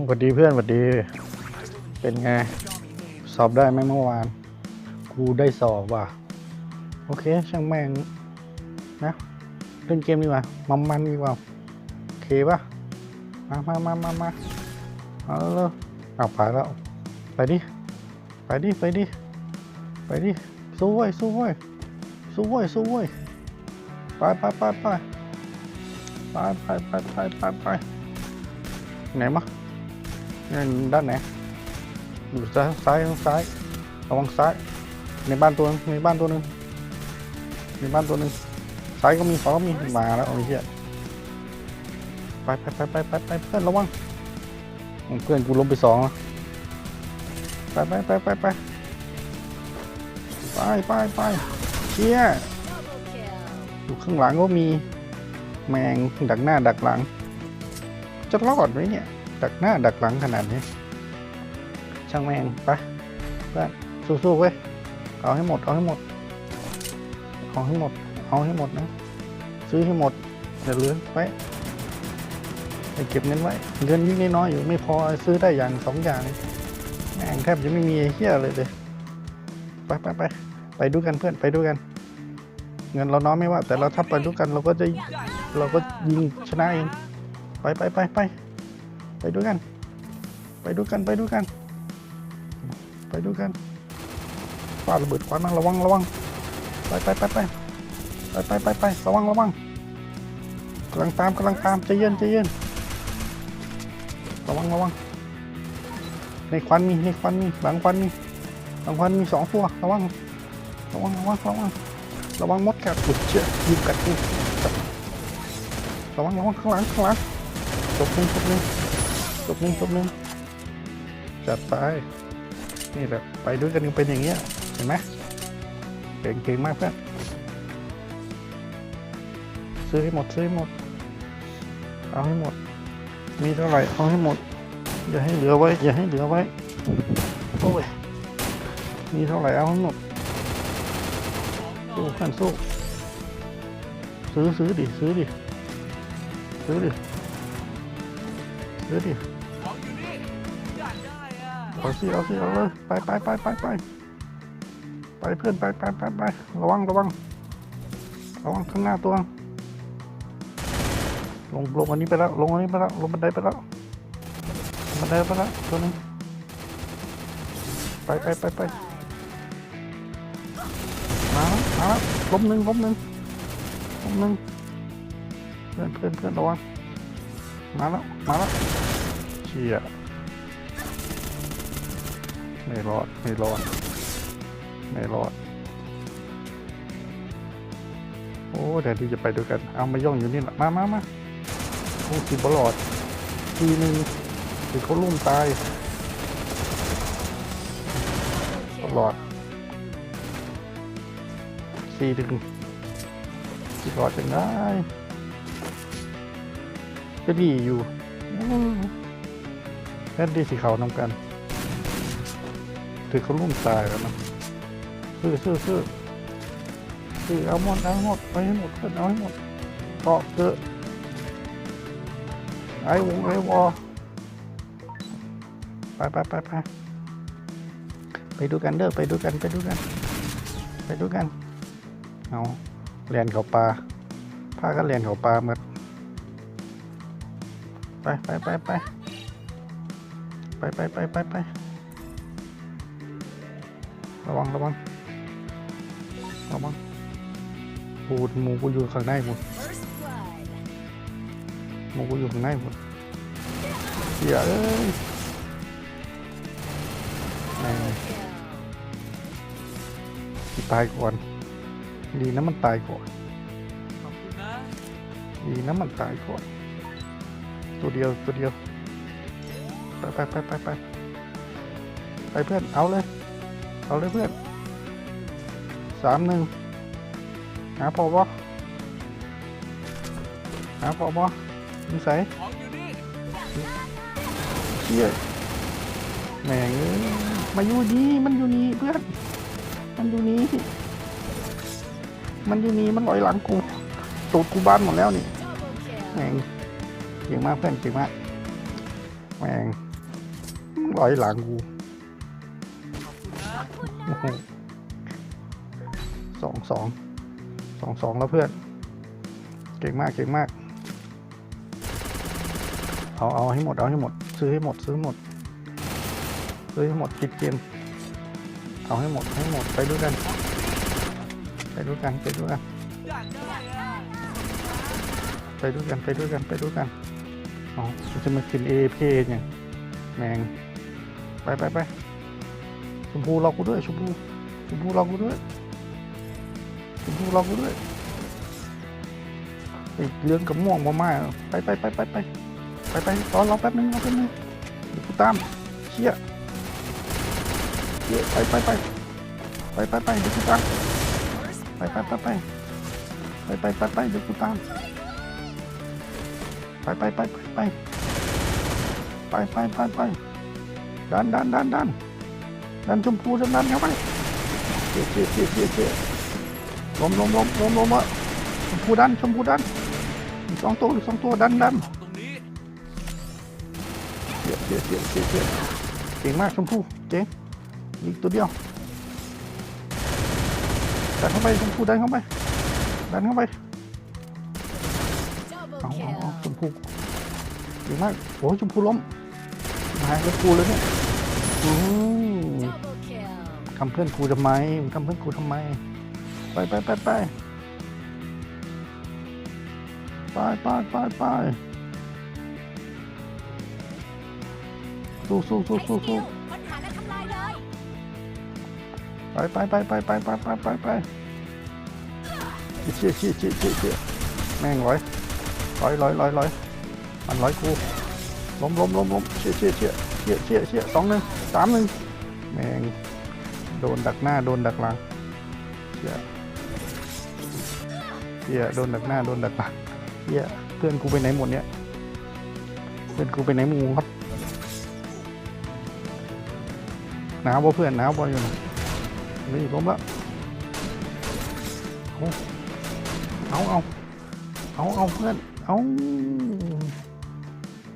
สวัสดีเพื่อนสวัสดี เป็นไง สอบได้ไหมเมื่อวาน กูได้สอบว่ะ โอเค ช่างแม่งนะเล่นเกมดีกว่ามันมันดีกว่า โอเคปะมามามามามาเอาแล้วเอาไปแล้ว ไปดิ ไปดิ ไปดิ ไปดิ สู้เว้ยสู้เว้ยสู้เว้ยสู้เว้ยไปไปไปไปไปไปไปไปไปไหนมะ นี่ด้านไหนอยู่ซ้ายซ้ายซ้ายระวังซ้าย ในบ้านตัวนึงในบ้านตัวหนึงในบ้านตัวหนึงซ้ายก็มีขวาก็มีมาแล้วไอ้เหี้ยไปไปไปไปไปไปเพื่อนระวังเพื่อนกูล้มไปสองไปไปไปไปไปไปไปไปเชี่ยอยู่ข้างหลังก็มีแมงดักหน้าดักหลัง จะรอดไหมเนี่ย ดักหน้าดักหลังขนาดนี้ ช่างแมงไปเพื่อนสู้ๆเว้ยเอาให้หมดเอาให้หมดเอาให้หมดเอาให้หมดนะ ซื้อให้หมดอย่าเหลือไว้ไปเก็บเงินไว้เงินยิ่งน้อยอยู่ไม่พอซื้อได้อย่างสองอย่างแม่งแทบจะไม่มีไอ้เหี้ยเลยเลยไปไปไปไปดูกันเพื่อนไปดูกัน เงินเราน้อยไม่ว่า แต่เราถ้าไปดูกันเราก็จะเราก็ยิงชนะเอง ไปไปไปไป ไปด้วยกัน ไปด้วยกันไปด้วยกัน ไปด้วยกันปาระเบิดควันมาระวังระวังไปไปไปไปไปไปไประวังระวังกำลังตามกำลังตามใจเย็นใจเย็นระวังระวังในควันมีในควันมีหลังควันมีหลังควันมีสองตัวระวังระวังระวังระวังระวังมดกัดอุดเชือกยิบกัดนี่ระวังระวังข้างหลังข้างหลังจบหนึ่งจบหนึ่ง จบหนึ่งจบหนึ่งจัดไป นี่แหละไปด้วยกันยังเป็นอย่างเงี้ย เห็นไหมเก่งเก่งมากเพื่อนซื้อให้หมดซื้อให้หมด เอาให้หมด มีเท่าไหร่เอาให้หมด อย่าให้เหลือไว้ อย่าให้เหลือไว้ โอ้ย มีเท่าไหร่เอาให้หมด สู้เพื่อนสู้ซื้อซื้อดิซื้อดิซื้อดิซื้อดิ เอาสิเอาสิเอาเลยไปไปไปไปไปไปเพื่อนไปไปไปไประวังระวังระวังข้างหน้าตัว ลงลงอันนี้ไปแล้วลงอันนี้ไปแล้วลงบันไดไปแล้วบันไดไปแล้วตัวนึงไปไปไปไปมาแล้วมาแล้วล้มหนึ่งล้มหนึ่งล้มหนึ่งเพื่อนเพื่อนเพื่อนระวังมาแล้วมาแล้วเชี่ย ไม่รอด ไม่รอด ไม่รอด โอ้เดี๋ยวที่จะไปด้วยกัน เอามาย่องอยู่นี่แหละมามามาโอ้สิบรอด ทีหนึ่งคือเขาลุ่มตายรอดทีหนึ่งสิรอดจังได้ก็ดีอยู่แค่ดีสีขาวนำกัน ถือเขาลุ่มตายแล้วนะซื้อซื้อซื้อซื้อเอาหมดเอาหมดไปให้หมดเพื่อนเอาให้หมดเกาะเกอะไอ้วงไอ้วอไปไปไปไปไปดูกันเด้อไปดูกันไปดูกัน ไปดูกันเอาเรียนเขาปลาพากันเรียนเขาปลาหมดไปไปไปไปไปไปไปไปไป ระวังระวังระวังปูดหมูกูอยู่ข้างในหมดหมูกูอยู่ข้างในหมดเหี้ยเอ้ยแม่ง Kill. ตายก่อน ดีนะมันตายก่อนดีนะมันตายก่อนตัวเดียวตัวเดียวไปไปไปไปไปไปเพื่อนเอาเลย เอาเลยเพื่อนสามหนึ่งหาพอบอหาพอบอนิสัยของอยู่นี่เชี่ยแหม่งมาอยู่นี่มันอยู่นี่เพื่อน มันอยู่นี่มันอยู่นี่มันลอยหลังกูตูดกูบ้านหมดแล้วนี่แม่งเก่งมากเพื่อนเก่งมากแม่งลอยหลังกู โอ้โหสองสองสองสองแล้วเพื่อน เก่งมากเก่งมาก เอาเอาให้หมดเอาให้หมด ซื้อให้หมดซื้อหมด ซื้อให้หมดปิดเกมเอาให้หมดให้หมดไปด้วยกัน ไปด้วยกันไปด้วยกันไปด้วยกันไปด้วยกันไปด้วยกันอ๋อจะมากินเอเพเนี่ยแมงไปไปไป มพูรอกูด้วยชมพูชมพูรอกูด้วยชมพูรอกูด้วยไอ้เหลืองกับม่วงมามาไปไปไปไปไปไปไปรอนรอแป๊บนึงรอแป๊บนึงเดี๋ยวกูตามเชี่ยเชี่ยไปไปไปไปไปไปเดี๋ยวกูตามไปไปไปไปไปไปไปไปเดี๋ยวกูตามไปไปไปไปไปไปไปไปไปดันดันดันดัน ดันชมพูดันดันเข้าไปเจี๊ยเจี๊ยเจี๊ยเจี๊ยเจี๊ยลมลมลมลมลมอะชมพูดันชมพูดันสองตัวอีกสองตัวดันดันองตรงนี้เจี๊ยเจี๊ยเจี๊ยเจี๊ยเจ๊เก่งมากชมพูเจ๋งอีกตัวเดียวดันเข้าไปชมพูดันเข้าไปดันเข้าไปเอาเอาเอา kill. ชมพูดีมากโอ้ยชมพูล้มหายแล้วกูเลยเนี่ยอืม ทำเพื่อนกูทำไมมึงทำเพื่อนกูทำไม ไปไปไปไปไปไปไปไปสู้สู้สู้สู้สู้ค้นหาและทำลายเลยไปไปไปไปไปไปไปไปไปเชี่ยเชี่ยเชี่ยเชี่ยเชี่ยแม่งร้อยร้อยร้อยร้อยร้อยมันร้อยกูล้มล้มล้มล้มเชี่ยเชี่ยเชี่ยเชี่ยเชี่ยเชี่ยสองหนึ่งสามหนึ่งแม่ง โดนดักหน้าโดนดักหลังเชี่ยเชี่ยโดนดักหน้าโดนดักหลังเชี่ยเพื่อนกูไปไหนหมดเนี่ยเพื่อนกูไปไหนหมูครับหนาวบ่เพื่อนหนาวบ่อยู่นะนี่ล้มละเอาเอาเอาเอาเอาเพื่อนเอา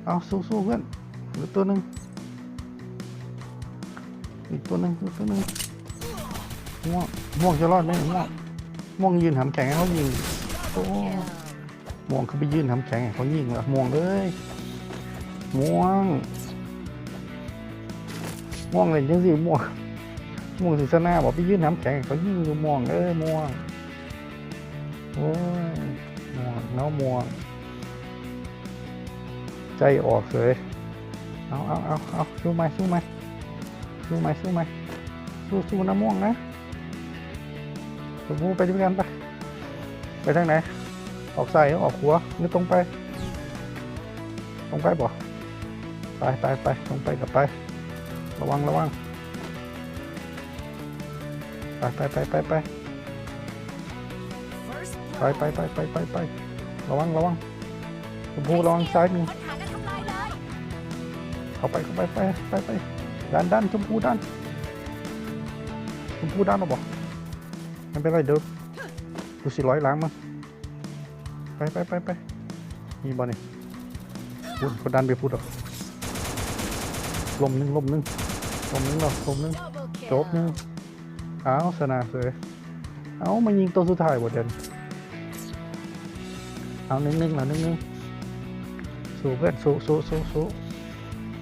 เอาสู้สู้เพื่อนเหลือตัวหนึ่งอีกตัวหนึ่งอีกตัวหนึ่ง ม่วงม่วงจะรอดไหมม่วงม่วงยืนหำแข็งให้เขายิงโอ้ Kill. ม่วงเขาไปยืนหำแข็งให้เขายิงละม่วงเลยม่วงม่วงเลยจังสิม่วงม่วงสิสนาบอกไปยืนหำแข็งให้เขายิงอยู่ม่วงเอ้ยม่วงโอ้ยม่วงเน้าม่วง ใจออกเลยเอาเอาเอาเอาสู้ไหมสู้ไหมสู้ไหมสู้ไหมสู้สู้น้ำม่วงนะ ชมพูไปด้วยกันไปไปทางไหน ออกซ้ายหรือออกขวาหรือตรงไป ตรงไปบ่ไปไปไปตรงไปกับไป ระวังระวังไปไปไปไปไปไปไปไปไปไปไประวังระวังชมพูระวังซ้ายมือเข้าไปเข้าไปไปไปไปดันดันชมพูดันชมพูดันเอาบ่ ไม่เป็นไรเดี๋ยวดูสิร้อยล้างมั้งไปไปไปไปมีบ่เนี่ยพูดกดดันไปพูดหรอกลมหนึ่งลมหนึ่งลมหนึ่งหรอลมหนึ่งจบหนึ่ง kill. เอาสนาเลยเอามายิงตัวสุดท้ายบ่เดินเอาหนึ่งหนึ่งแล้วหนึ่งหนึ่งสู้เพื่อนสู้สู้สู้สู้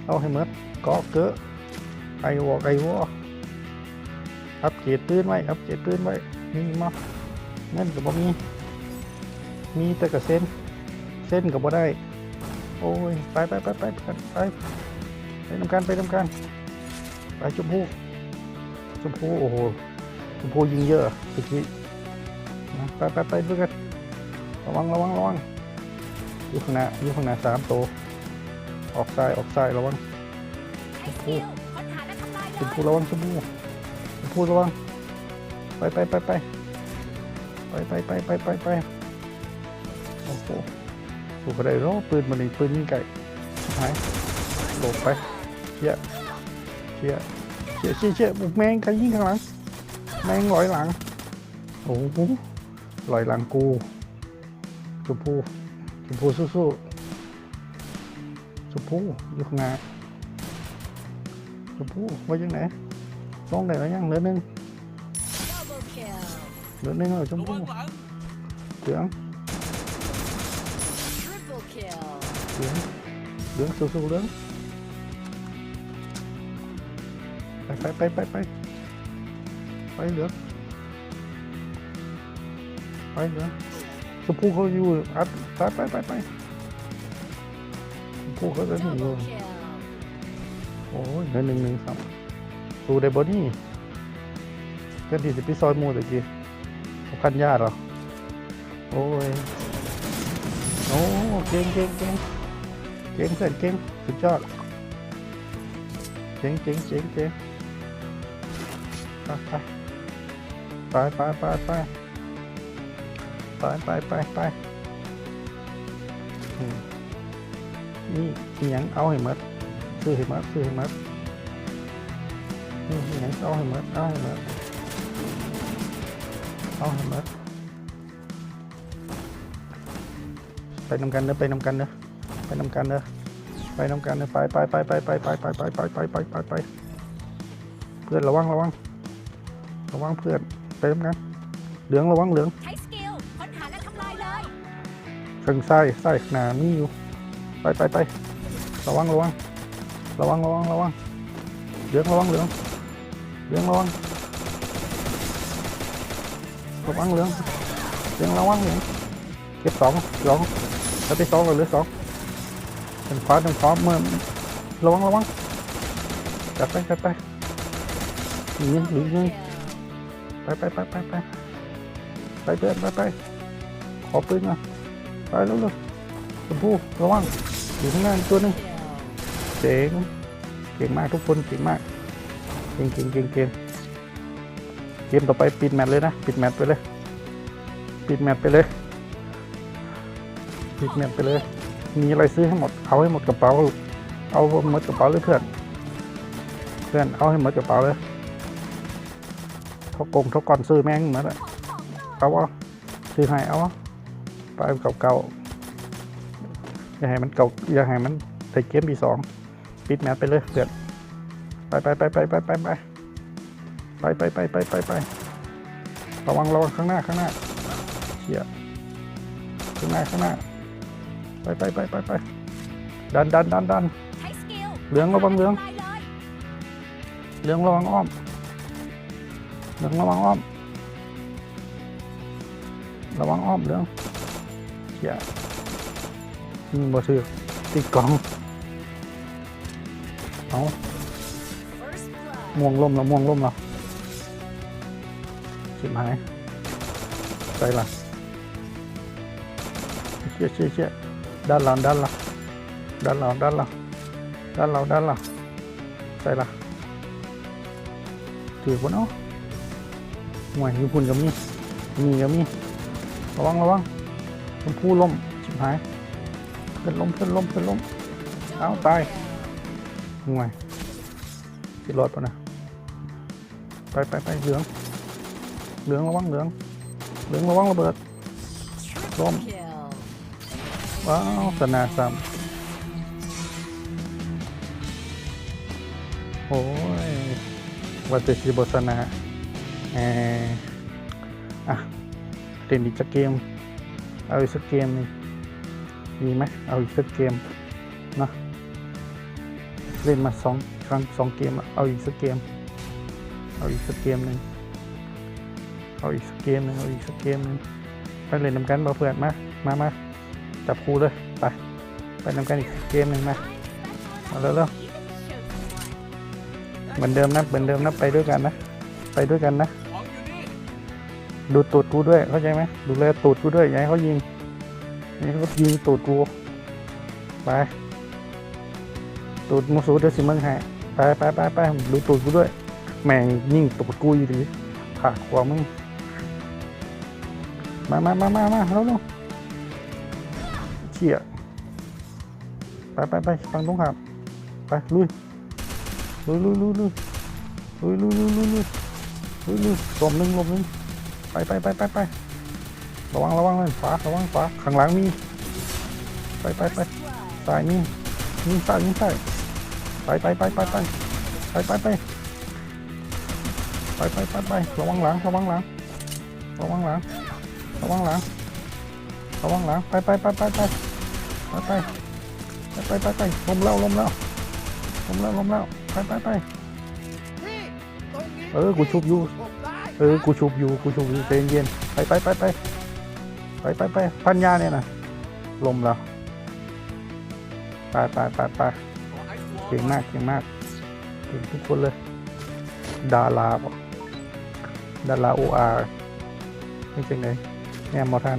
เอาให้หมดกาะเกอะไอวอไอวออัพเกรดปืนไว้อัพเกรดปืนไว้ มีมาเงินก็บ่มี มีแต่กับเส้น เส้นก็บ่ได้ โอ้ย ไปไปไปไปไปไปไปทำการไปทำการไปชมพูชมพูโอ้โหชมพูยิงเยอะตะกี้ไปไปไปด้วยกันระวังระวังระวังอยู่ข้างหน้าอยู่ข้างหน้าสามตัวออกซ้ายออกซ้ายระวังชมพู Kill. ค้นหาและทำลายเลชมพูระวังชมพูชมพูระวัง ไปไปไปไปไปไปไปไปไปไปโอ้โหถูกกระไดรอปืนมันนี่ปืนยิงไก่หายหลบไปเชี่ยเชี่ยเชี่ยเชี่ยเชี่ยบุกแมงใครยิงข้างหลังแมงลอยหลังโอ้โหลอยหลังกูชมพูชมพูสู้ๆชมพูอยู่ข้างหน้ามพูว่ายังไงลงได้แล้วยังเหลือหนึ่ง Lớn lên ở trong cung Tướng Tướng Tướng sâu sâu lớn Bay bay bay bay bay Bay nữa Bay nữa Sông cung hơi như át Bay bay bay bay Sông cung hơi đến một người Ôi, đây mình mình xong Tù đây bớt đi Cái gì thì biết soi mua rồi kìa ขาอยู่อัดไปไปไปไปชมพูเขาจะหนีอยู่ Double kill. โอ้ยเหลือหนึ่งหนึ่งสากหมูตะกี้พันยาเหรอ โอ้ย โอ้ เก่งเก่งเก่งเก่งเพื่อนเก่งสุดยอด เก่งเก่งเก่งเก่งไปไปไปไปไปไปไปไปนี่อิหยังเอาให้หมดซื้อให้หมัดซื้อให้หมัดนี่นี่เอาให้หมัดเอาให้หมัด เอาให้หมัดไปนำกันเด้อไปนำกันเด้อไปนำกันเด้อไปนำกันเด้อไปไปไปไปไปไปไปไปไปไปไปไปไปเพื่อนระวังระวังระวังเพื่อนไปนำกันเหลืองระวังเหลืองใช้สกิลค้นหาและทำลายเลยข้างซ้ายซ้ายหนามีอยู่ไปไปไประวังระวังระวังระวังระวังเหลืองระวังเหลืองเหลืองระวัง ระวังเหลืองเหลืองระวังเหลืองเก็บสองสองแล้วไปสองกับเหลือสองเป็นฟ้าเป็นฟ้าเมื่อระวังระวังจัดไปจัดไปหนีหนีหนีไปไปไปไปไปไปเพื่อนไปไปขอปืนมาไปเร็วเร็วชมพู่ระวังอยู่ข้างหน้าตัวหนึงเจ๋งเก่งมากทุกคนเก่งมากเก่งเก่งเก่งเก่ง กมต่อไปปิดแมตช์เลยนะ ปิดแมตช์ไปเลย ปิดแมตช์ไปเลย ปิดแมตช์ไปเลย มีอะไรซื้อให้หมด เอาให้หมดกระเป๋า เอาหมดกระเป๋าเลยเพื่อน เพื่อนเอาให้หมดกระเป๋าเลยทกงท่าก่อนซื้อแม่งหมือนอะเอาวะซื้อให้เอาวะไปเก่าๆอย่าให้มันเก่าอย่าให้มันใส่เกมปีสองปิดแมทไปเลยเพื่อนไปไปไปไปไปไป ไปไปไปไปไปไประวังระวังข้างหน้าข้างหน้าเชี่ยข้างหน้าข้างหน้า ไปไปไปไปไปดันดันดันดันเหลืองระวังเหลืองเหลืองระวังอ้อมเหลืองระวังอ้อม ระวังอ้อมเหลืองเชี่ยยิงบ่ซื้อติดกล่องเอาม่วงล่มแล้วม่วงล่มแล้ว ชิบหายใจละเชี่ยเชี่ยเชี่ยด้านหลังด้านหลังด้านหลังด้านหลังด้านหลังด้านหลังใจละถือบนเอาห่วยญี่ปุ่นก็มีมีก็มีระวังระวังชมพูล่มชิบหายเพื่อนล้มเพื่อนล้มเพื่อนล้มเอาตายห่วยสิรอดปะนะไปไปไปเหลือง เหลืองระวังเหลืองเหลืองระวังระเบิดร่มว้าวสนาซ้ำโอ้ยวัตถิบสนาเอออะเล่นอีกสักเกม เอาอีกสักเกมหนึงมีไหมเอาอีกสักเกมนะเล่นมาสองครั้งสองเกม เอาอีกสักเกม เอาอีกสักเกมหนึ่ง เอาอีกสักเกมหนึ่งเอาอีกสักเกมหนึ่งไปเล่นนำกันบ่เพื่อนมามามาจับคู่เลยไปไปนำกันอีกเกมหนึ่งมามาเร็วๆเหมือนเดิมนะเหมือนเดิมนะไปด้วยกันนะ ไปด้วยกันนะ ดูตูดกูด้วยเข้าใจไหมดูแลตูดกูด้วยอย่าให้เขายิงอย่าให้เขายิงตูดกูไปตูดมูสูเดี๋ยวสิมึงให้ไปไปไปไปดูตูดกูด้วย แม่งยิงตูดกูอยู่ดีผากหัวมึง มามามามามาแล้วลูกเชี่ยไปไปไปฟังตรงขับไปลุยลุยลุยลุยลุยลุยลุยลุยลุยลุยลุยลุยลมหนึ่งลมหนึ่งไปไปไปไปไประวังระวังเลยขวาระวังขวาข้างหลังมีไปไปไป Blood. ซ้ายมีมีซ้ายมีซ้ายไปไปไปไปไปไปไปไปไปไปไปไประวังหลังระวังหลังระวังหลัง ระวังหลังระวังหลังไปไปไปไปไปไปไปไปไปไปไปลมแล้วลมแล้วลมแล้วลมแล้วไปไปไปเออกูชุบอยู่เออกูชุบอยู่กูชุบอยู่ใจเย็นไปไปไปไปไปไปไปพันยาเนี่ยนะลมแล้วไปไปไปไปเก่งมากเก่งมากเก่งทุกคนเลยดาราปะดาราโออาร์ไม่ใช่ไง แง่มอทัน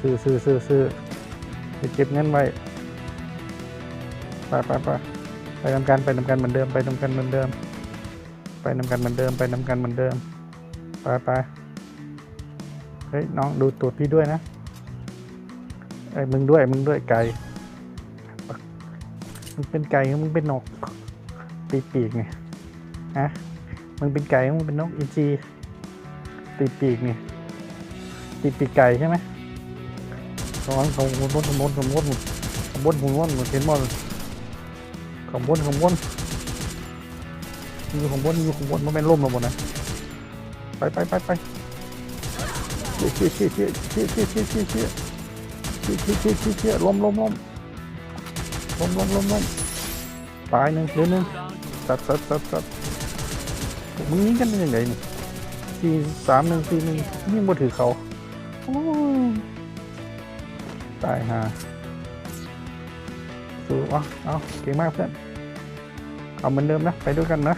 ซื้อซื้อซื้อซื้อไปเก็บเงินไว้ไปไปไปไปทำการไปทำการเหมือนเดิมไปทำการเหมือนเดิม ไปนำกันเหมือนเดิมไปนำกันเหมือนเดิมไปไปเฮ้ยน้องดูตูดพี่ด้วยนะไอ้มึงด้วยมึงด้วยไก่มึงเป็นไก่มึงเป็นนกตีปีกไงฮะมึงเป็นไก่มึงเป็นนกอินทรีตีปีกไง ตีปีกไก่ใช่ไหมระวังขโมยขโมยขโมยขโมยขโมยขโมยเหมือนเห็นมอนขโมยขโมยอยู่ข้างบนอยู่ข้างบนมันเป็นล่มแล้วหมดนะไปไปไปไปเชี่ยเชี่ยเชี่ยเชี่ยเชี่ยเชี่ยเชี่ยเชี่ยเชี่ยเชี่ยเชี่ยเชี่ยเชี่ยล้มล้มล้มล้มล้มล้มล้มตายหนึ่งเหลือหนึ่งตัดตัดตัดตัดมึงยิงกันเป็นยังไงนี่สี่สามหนึ่งสี่หนึ่งยิงบ่ถือเขา โอ้ยตายห่าสู้เอาเอาเก่งมากเพื่อน เอาเหมือนเดิมนะ ไปด้วยกันนะ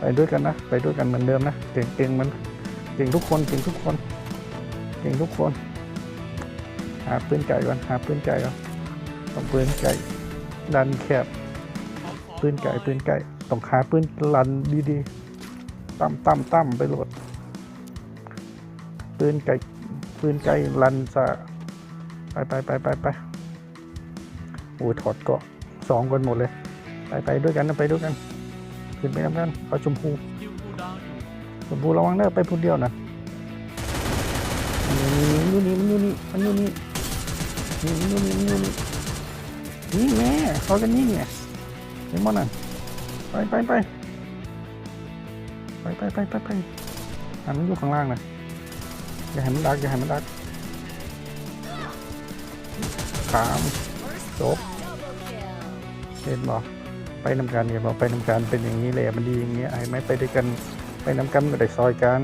ไปด้วยกันนะ ไปด้วยกันเหมือนเดิมนะ เก่งเก่งมัน เก่งทุกคน เก่งทุกคน เก่งทุกคน หาปืนไก่ก่อน หาปืนไก่ก่อนต้องปืนไก่ ดันแคบ ปืนไก่ ปืนไก่ ต้องหาปืนลันดีๆตั้มตั้มตั้มไปโหลดปืนไก่ ปืนไก่ลันซะไปไปไปไปไปโอ้ถอดเกาะสองคนหมดเลย ไปไปด้วยกันไปด้วยกัน ขึ้นไปน้ำกันเอาชมพูชมพูระวังเด้อไปพูดเดียวนะมันอยู่นี่มันอยู่นี่มันอยู่นี่มันอยู่นี่มันอยู่นี่นี่แม่เขากันนี่เนี่ยเห็นมั้นั่นไปไปไปไปไปไปไปไปหันมันอยู่ข้างล่างนะ อย่าให้มันดักอย่าให้มันดักขามจบเห็นบอไปนำกันเนี่ยบอไปนำกันเป็นอย่างนี้เลยมันดีอย่างเงี้ยไอ้ไม่ไปด้วยกันไปนำกันก็ได้ซอยกัน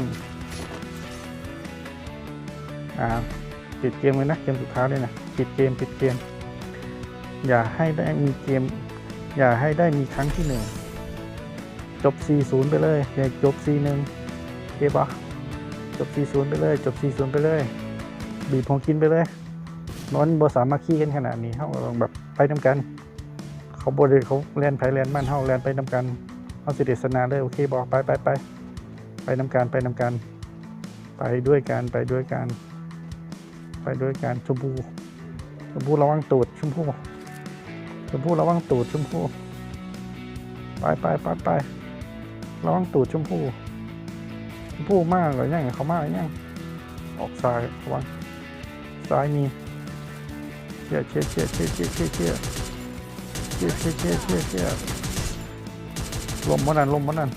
อ่าปิดเกมเลยนะเกมสุดท้ายเลยนะปิดเกมปิดเกม อย่าให้ได้มีเกม อย่าให้ได้มีครั้งที่หนึ่งจบ 4-0 ไปเลยอย่าจบ 4-1โอเคปะ บ4-0ไปเลยจบ4-0ไปเลย บีบของกินไปเลยนอนบสามัคคีกันขนาดนี้เขาก็ต้องแบบไปนำกัน เขาบริเขาแลนไผแลนบ้านเฮาแลนไปนำกันเอาสิเดสนาเลยโอเคบอกไปไปไปไปนำกันไปนำกันไปด้วยกันไปด้วยกันไปด้วยกันชมพูชมพูระวังตูดชมพูชมพูระวังตูดชมพูไปไปไปไประวังตูดชมพู ชมพูมากเลยยังเขามากยังออกซ้ายระวังซ้ายมีเชียเชี่ยเชี่ยเชี่ยเชี่ยเชี่ยเชี่ยเชี่ยเชี่ยเชี่ยเชี่ยเชี่ยลมมันนั่นลมมันนั่น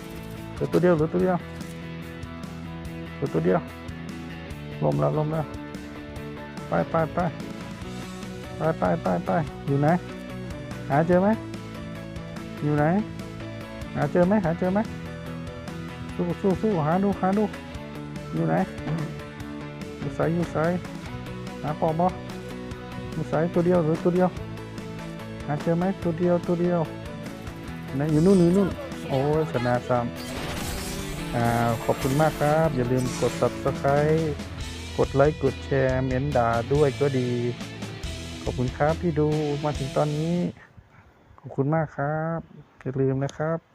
เหลือตัวเดียวเหลือตัวเดียวเหลือตัวเดียวลมแล้วลมแล้วไปไปไปไปไปไปไปอยู่ไหนหาเจอไหมอยู่ไหนหาเจอไหมหาเจอไหม สู้สู้สู้หาดูหาดูอยู่ไหนอยู่ใสอยู่ใสหาปอบออยู่ใสตัวเดียวหรือตัวเดียวหาเจอไหมตัวเดียวตัวเดียวนะอยู่นู่นอยู่นู่นโอ้ยชนะซ้ำอ่าขอบคุณมากครับ อย่าลืมกด subscribe กดไลค์กดแชร์เม้นด่าด้วยก็ดี ขอบคุณครับที่ดูมาถึงตอนนี้ ขอบคุณมากครับ อย่าลืมนะครับ